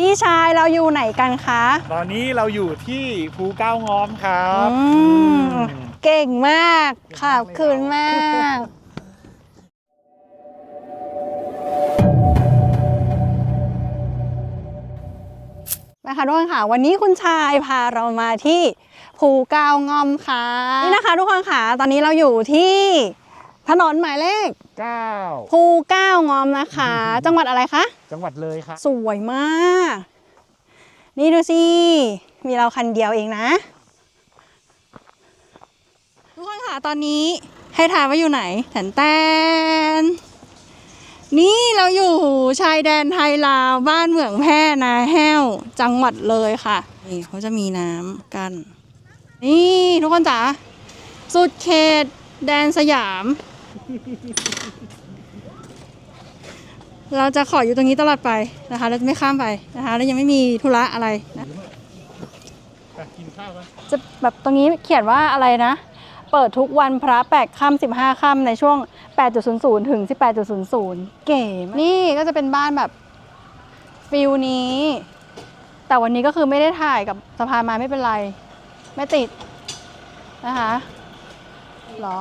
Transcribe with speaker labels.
Speaker 1: พี่ชายเราอยู่ไหนกันคะ
Speaker 2: ตอนนี้เราอยู่ที่ภูเก้างอมครับ
Speaker 1: อืมเก่งมากขอบคุณมาก นะคะทุกคนค่ะ วันนี้คุณชายพาเรามาที่ภูเก้างอมค่ะ นี่นะคะทุกคนค่ะ ตอนนี้เราอยู่ที่ถนนหมายเลข
Speaker 2: เก้า
Speaker 1: ภูเก้างอมนะคะ จังหวัดอะไรคะ
Speaker 2: จังหวัดเลยครับ
Speaker 1: สวยมาก นี่ดูสิ มีเราคันเดียวเองนะ ทุกคนค่ะ ตอนนี้ให้ทายว่าอยู่ไหนแตนแตนนี่เราอยู่ชายแดนไทยลาวบ้านเหมืองแพร่นาแห้ว จังหวัดเลยค่ะ นี่เขาจะมีน้ำกัน นี่ทุกคนจ๋าสุดเขตแดนสยาม เราจะขออยู่ตรงนี้ตลอดไปนะคะ เราจะไม่ข้ามไปนะคะ แล้วยังไม่มีธุระอะไรนะ
Speaker 2: กินข้าว
Speaker 1: จะแบบตรงนี้เขียนว่าอะไรนะ เปิดทุกวันพระแปดค่ำสิบห้าค่ำในช่วง 8.00 ถึง 18.00 เก๋มากนี่ก็จะเป็นบ้านแบบฟิลนี้ แต่วันนี้ก็คือไม่ได้ถ่ายกับสะพานม้ไม่เป็นไร ไม่ติดนะคะหรอ